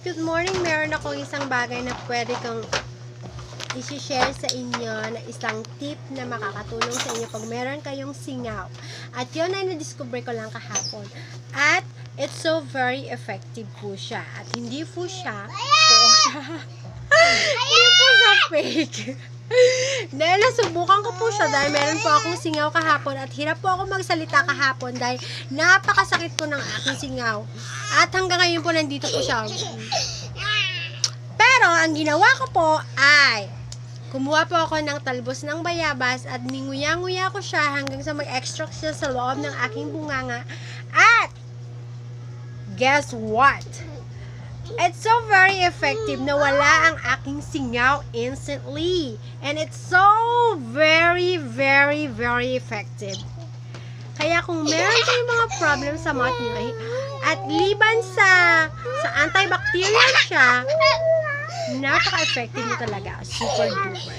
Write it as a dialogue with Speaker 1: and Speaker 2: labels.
Speaker 1: good morning. Meron akong isang bagay na pwede kong isi-share sa inyo na isang tip na makakatulong sa inyo pag meron kayong singaw. At yun ay na-discover ko lang kahapon. At it's so very effective po siya. At hindi po siya po siya. Fake. dahil nasubukan ko po siya dahil meron po akong singaw kahapon at hirap po ako magsalita kahapon dahil napakasakit po ng aking singaw. At hanggang ngayon po nandito po siya. Pero ang ginawa ko po ay kumuha po ako ng talbos ng bayabas at ninguya-nguya ko siya hanggang sa mag-extract siya sa loob ng aking bunganga. At guess what? It's so very effective na wala ang aking singaw instantly. And it's so very, very, very effective. Kaya kung meron kayong mga problem sa mouth niyo, eh, at liban sa sa antibacterial siya, napaka-effective niyo talaga. Super duper.